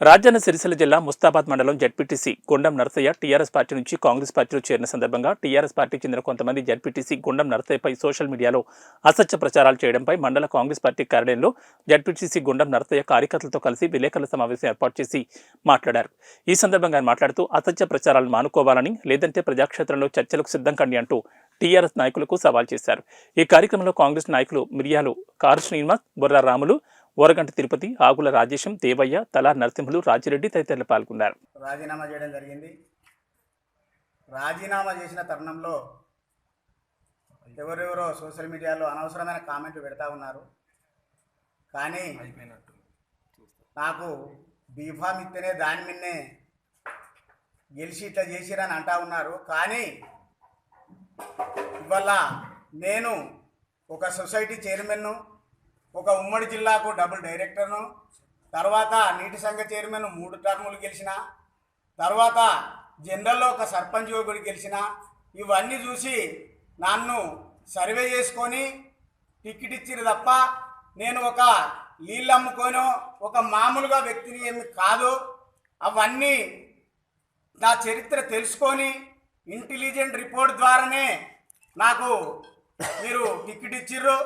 రాజన్న సిరిసిల్ల జిల్లా ముస్తాబాద్ మండలం ZPTC Gundam Narasaiah TRS party నుంచి కాంగ్రెస్ పార్టీలో చేరిన సందర్భంగా టీఆర్ఎస్ పార్టీకి చెందిన కొంతమంది జడ్పీటీసీ గుండం నరసయ్యపై సోషల్ మీడియాలో అసత్య ప్రచారాలు చేయడంపై మండల కాంగ్రెస్ పార్టీ కార్యాలయంలో జడ్పీటీసీ గుండం నరసయ్య కార్యకర్తలతో కలిసి విలేకరుల సమావేశం ఏర్పాటు చేసి మాట్లాడారు. ఈ సందర్భంగా ఆయన మాట్లాడుతూ అసత్య ప్రచారాలను మానుకోవాలని లేదంటే ప్రజాక్షేత్రంలో చర్చలకు సిద్ధం కండి అంటూ టీఆర్ఎస్ నాయకులకు సవాల్ చేశారు. ఈ కార్యక్రమంలో కాంగ్రెస్ నాయకులు మిరియాలు కారు శ్రీనివాస్ బుర్రా రాములు ఓరగంట తిరుపతి ఆగుల రాజేశం దేవయ్య తలా నరసింహులు రాజిరెడ్డి తదితరులు పాల్గొన్నారు. రాజీనామా చేయడం జరిగింది. రాజీనామా చేసిన తరుణంలో ఎవరెవరో సోషల్ మీడియాలో అనవసరమైన కామెంట్లు పెడతా ఉన్నారు. కానీ నాకు బీఫామ్ ఇస్తేనే దాని మీదనే గెలిచి ఇట్లా చేసిరని అంటా ఉన్నారు. కానీ ఇవాళ నేను ఒక సొసైటీ చైర్మన్ను ఒక ఉమ్మడి జిల్లాకు డబుల్ డైరెక్టర్ను తర్వాత నీటి సంఘ చైర్మన్ మూడు టర్ములు గెలిచిన తర్వాత జనరల్లో ఒక సర్పంచ్ యోగుడు గెలిచిన ఇవన్నీ చూసి నన్ను సర్వే చేసుకొని టికెట్ ఇచ్చిరు తప్ప నేను ఒక నీళ్ళు అమ్ముకోను ఒక మామూలుగా వ్యక్తిని ఏమి కాదు. అవన్నీ నా చరిత్ర తెలుసుకొని ఇంటెలిజెంట్ రిపోర్ట్ ద్వారానే నాకు మీరు టికెట్ ఇచ్చిర్రు.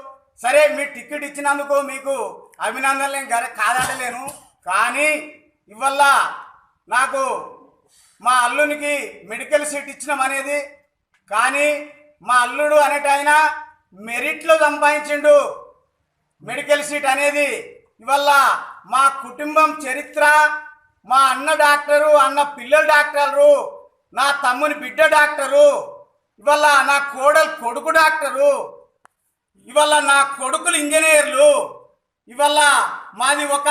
సరే మీ టికెట్ ఇచ్చినందుకు మీకు అభినందనలు గర- కానీ ఇవల్ల నాకు మా అల్లునికి మెడికల్ సీట్ ఇచ్చినాం అనేది. కానీ మా అల్లుడు అనేట ఆయన మెరిట్లో సంపాదించిండు మెడికల్ సీట్ అనేది. ఇవల్ల మా కుటుంబం చరిత్ర మా అన్న డాక్టరు అన్న పిల్లల డాక్టరు నా తమ్ముని బిడ్డ డాక్టరు ఇవల్ల నా కోడలు కొడుకు డాక్టరు ఇవాళ నా కొడుకులు ఇంజనీర్లు ఇవాళ మాది ఒక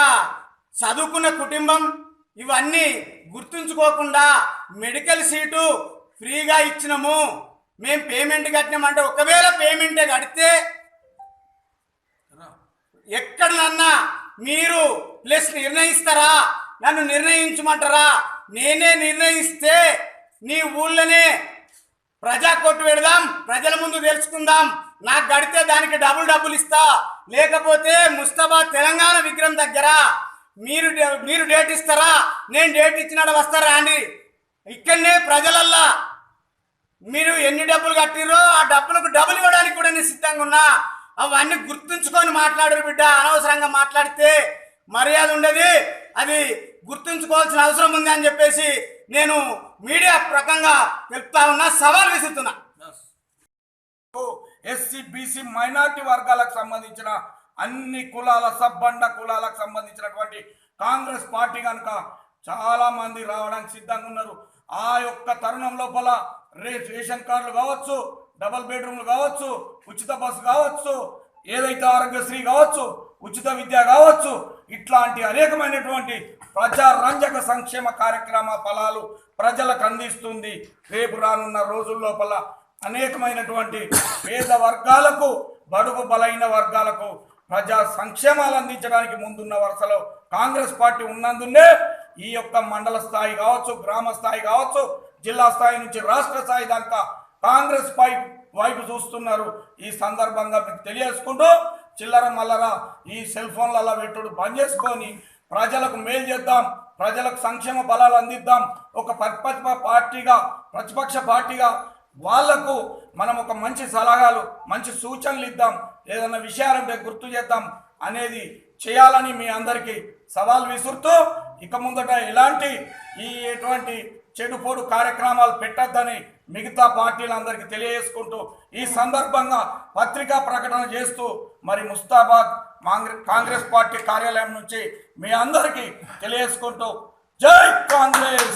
చదువుకున్న కుటుంబం ఇవన్నీ గుర్తుంచుకోకుండా మెడికల్ సీటు ఫ్రీగా ఇచ్చినాము. మేము పేమెంట్ కట్టినామంటే ఒకవేళ పేమెంటే కడితే ఎక్కడనన్నా మీరు ప్లస్ నిర్ణయిస్తారా? నన్ను నిర్ణయించమంటారా? నేనే నిర్ణయిస్తే నీ ఊళ్ళోనే ప్రజా కొట్టు పెడదాం ప్రజల ముందు తెలుసుకుందాం నాకు గడితే దానికి డబుల్ డబ్బులు ఇస్తా. లేకపోతే ముస్తాబాద్ తెలంగాణ విగ్రహం దగ్గర మీరు డే- మీరు డేట్ ఇస్తారా? నేను డేట్ ఇచ్చినాడు వస్తారా అండి ఇక్కడనే ప్రజలల్లా మీరు ఎన్ని డబ్బులు కట్టిరో ఆ డబ్బులకు డబ్బులు ఇవ్వడానికి కూడా నేను సిద్ధంగా ఉన్నా. అవన్నీ గుర్తుంచుకొని మాట్లాడరు బిడ్డ. అనవసరంగా మాట్లాడితే మర్యాద ఉండదు. అది గుర్తుంచుకోవాల్సిన అవసరం ఉంది అని చెప్పేసి నేను మీడియా ప్రకంగా తెలుపుతా ఉన్నా సవాల్ విసురుతున్నా. ఎస్సీ బీసీ మైనార్టీ వర్గాలకు సంబంధించిన అన్ని కులాల సబ్బండ కులాలకు సంబంధించినటువంటి కాంగ్రెస్ పార్టీ కనుక చాలా మంది రావడానికి సిద్ధంగా ఉన్నారు. ఆ యొక్క తరుణం లోపల రే రేషన్ కార్డులు కావచ్చు డబల్ బెడ్రూమ్లు కావచ్చు ఉచిత బస్సు కావచ్చు ఏదైతే ఆరోగ్యశ్రీ కావచ్చు ఉచిత విద్య కావచ్చు ఇట్లాంటి అనేకమైనటువంటి ప్రజారంజక సంక్షేమ కార్యక్రమ ఫలాలు ప్రజలకు అందిస్తుంది. రేపు రానున్న రోజుల్లోపల అనేకమైనటువంటి పేద వర్గాలకు బడుగు బలైన వర్గాలకు ప్రజా సంక్షేమాలు అందించడానికి ముందున్న వరుసలో కాంగ్రెస్ పార్టీ ఉన్నందునే ఈ యొక్క మండల స్థాయి కావచ్చు గ్రామ స్థాయి కావచ్చు జిల్లా స్థాయి నుంచి రాష్ట్ర స్థాయి దాకా కాంగ్రెస్ పై వైపు చూస్తున్నారు. ఈ సందర్భంగా మీకు తెలియజేసుకుంటూ చిల్లర మల్లర ఈ సెల్ ఫోన్లలో పెట్టుడు బంద్ చేసుకొని ప్రజలకు మేలు చేద్దాం ప్రజలకు సంక్షేమ బలాలు అందిద్దాం. ఒక ప్రతిపక్ష పార్టీగా ప్రతిపక్ష పార్టీగా వాళ్ళకు మనం ఒక మంచి సలహాలు మంచి సూచనలు ఇద్దాం ఏదన్నా విషయాలంటే గుర్తు చేద్దాం అనేది చేయాలని మీ అందరికీ సవాల్ విసురుతూ ఇక ముందట ఎలాంటి ఈ ఎటువంటి చెడుపోడు కార్యక్రమాలు పెట్టొద్దని మిగతా పార్టీలందరికీ తెలియజేసుకుంటూ ఈ సందర్భంగా పత్రికా ప్రకటన చేస్తూ మరి ముస్తాబాద్ కాంగ్రెస్ పార్టీ కార్యాలయం నుంచి మీ అందరికీ తెలియజేసుకుంటూ జై కాంగ్రెస్!